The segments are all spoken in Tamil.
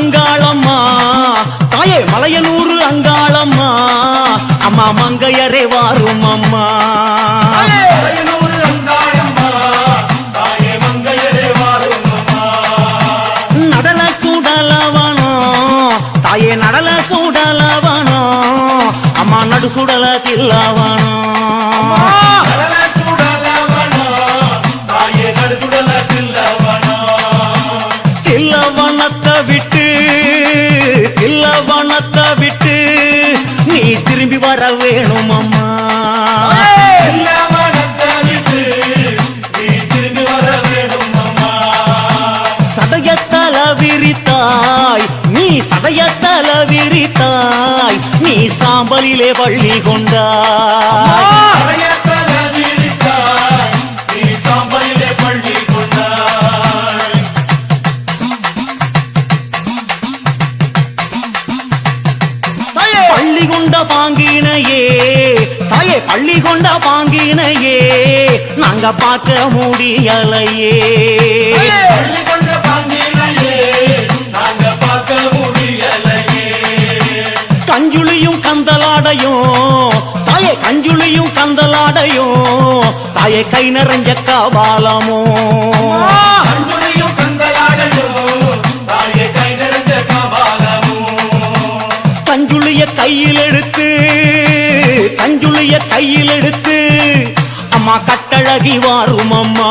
அங்காளம்மா. தாயே மலையனூறு அங்காளம்மா. அம்மா மங்கையரே வாரும் அம்மா. மலையனூர் அங்காளம்மா, தாயே மங்கையரே வாரும் அம்மா. நடல சுடலவனோ. தாயே நடல சுடலவனோ. அம்மா நடு சுடல தில்லவனோ கடல சுடலவனோ, தாயே நடுசுடல தில்லவனோ. தில்லவனத்தை விட்டு வர வேணும் அம்மா தில்லவனத்தை சதயத்தல விரித்தாய் நீ சதயத்தல விரித்தாய் நீ சாம்பலிலே வள்ளி கொண்டாய். நாங்க பார்க்க முடியலையே. கஞ்சுளியும் கந்தலாடையும் தாயே கஞ்சுளியும் கந்தலாடையும் தாயே கை நிறைஞ்ச கபாலமோ கஞ்சுளிய கையில் எடுத்து கஞ்சுளிய கையில் எடுத்து அம்மா கட்டழகி வாரும் அம்மா.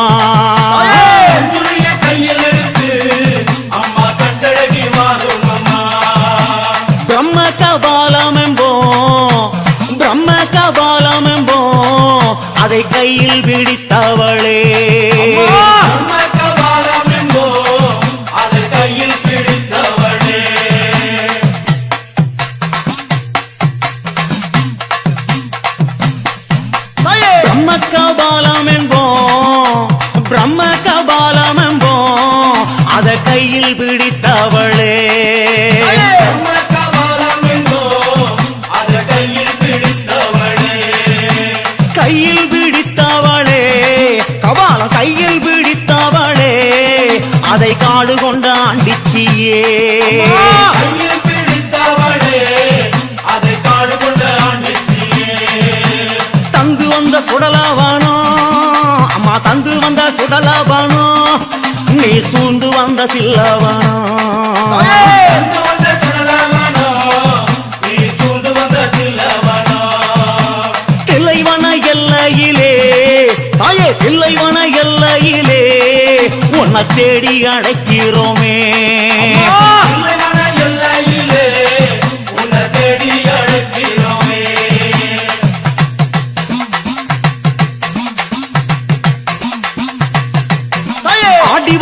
பிரம்ம கபாலம் என்போம் பிரம்ம கபாலம் என்போம் அதை கையில் பிடித்தவளே. கபாலம் என்போம். பிரம்ம கபாலம் என்போம். அதை கையில் பிடித்தவளே. கையில் பிடித்தவளே. கபாலம் கையில் பிடித்தவளே. அதை காடு கொண்ட ஆண்டிச்சியே. சுடலவனோ? அம்மா தந்து வந்த சுடலவனோ? நீ சூழ்ந்து வந்த தில்லவனோ? நீ சூழ்ந்து வந்த தில்லவனோ. தில்லைவன எல்லையிலே தாயே தில்லைவன எல்லையிலே உன்னை தேடி அழைக்கிறோமே.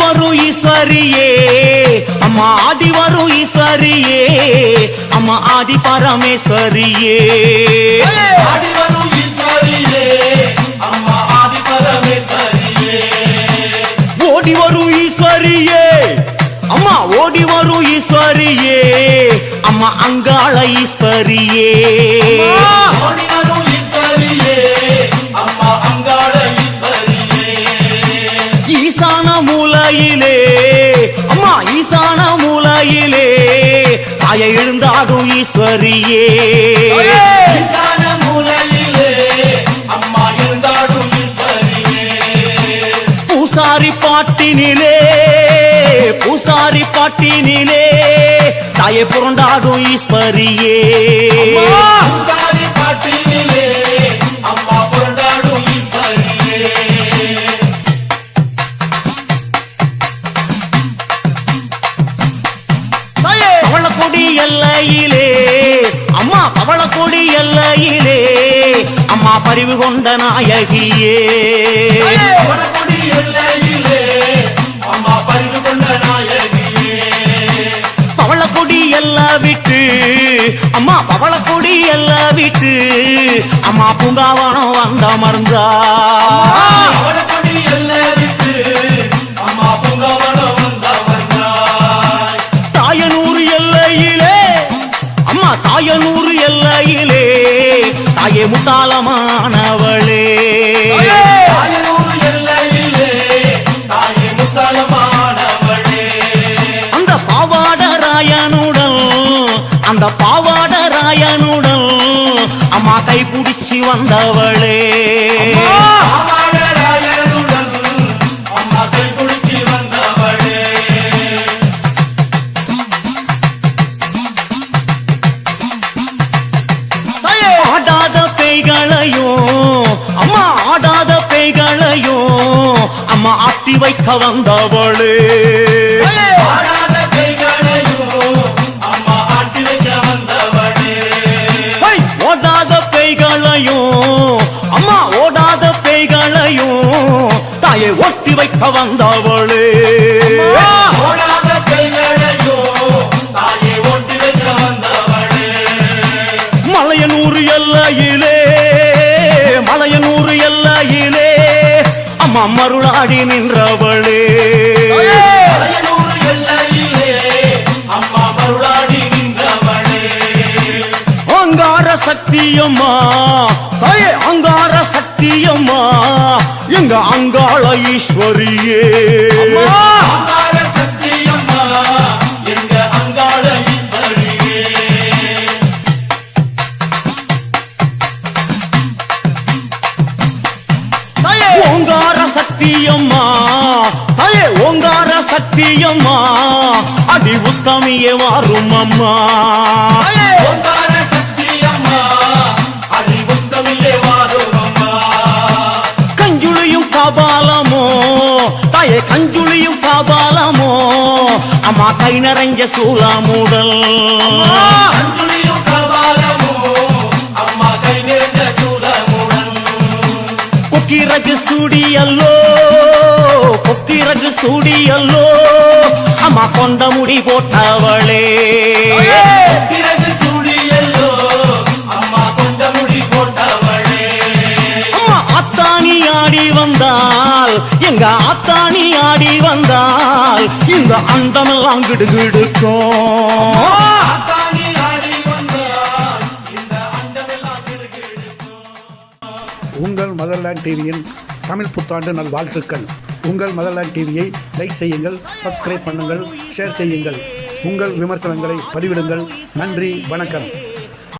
வரும் ஈஸ்வரியே. அம்மா ஆடி வரும் ஈஸ்வரியே. அம்மா ஆதி பரமேஸ்வரியே. ஆடி வரும் ஈஸ்வரியே, அம்மா ஆதி பரமேஸ்வரியே. ஓடி வரும் ஈஸ்வரியே. அம்மா ஓடி வரும் ஈஸ்வரியே. அம்மா அங்காள ஈஸ்வரியே. தாயை எழுந்தாடும் ஈஸ்வரியே ஈஸ்வரியே. பூசாரி பாட்டினிலே பூசாரி பாட்டினிலே தாயை புரண்டாடும் ஈஸ்வரியே பரிவு கொண்ட நாயகியே. பவளக்கொடி எல்லாம் விட்டு அம்மா பவளக்கொடி எல்லாம் விட்டு அம்மா பூங்காவனம் வந்த மருந்தா. தாயனூர் எல்லையிலே அம்மா தாயனூர் தாயே முத்தாளமானவளே. அந்த பாவாட ராயனுடல் அந்த பாவாட ராயனுடல் அம்மா கை பிடிச்சி வந்தவளே வைக்க வந்தவளே ஓடாத பேய்களையும் அம்மா ஓடாத பேய்களையும் தாயை ஒட்டி வைக்க வந்தவளே. அம்மருளாடி நின்றவளே. நின்றவளே அங்கார சக்தியம்மா தாயே அங்கார சக்தியம்மா எங்க அங்காள ஈஸ்வரியே. ஓங்கார சக்தியம்மா அடி உத்தமியே வாரும் அம்மா ஓங்கார சக்தியம்மா அறிவுத்தமிழே வாரும் அம்மா கஞ்சுளியும் காபாலமோ தாயே கஞ்சுளியும் காபாலமோ அம்மா கை நிறைஞ்ச சூலாமுடல் அஞ்சுளியும் கபாலமோ அம்மா கை நிறைந்த சூலமுடன் கொக்கிரகு சூடியல்லோ கொக்கிரகு சூடியல்லோ. அம்மா கொண்ட முடி போட்டவளே. பிறகு சூடியல்லோ. அம்மா கொண்ட முடி போட்டவளே. அம்மா அத்தாணி ஆடி வந்தால் எங்க அத்தாணி ஆடி வந்தால் இந்த அந்தமெல்லாம் கிடுகிடுக்கும். உங்கள் மதர்லேண்ட் டிவியின் தமிழ் புத்தாண்டு நல்வாழ்த்துக்கள். உங்கள் மதர்லேண்ட் டிவியை லைக் செய்யுங்கள் சப்ஸ்கிரைப் பண்ணுங்கள் ஷேர் செய்யுங்கள். உங்கள் விமர்சனங்களை பதிவிடுங்கள். நன்றி வணக்கம்.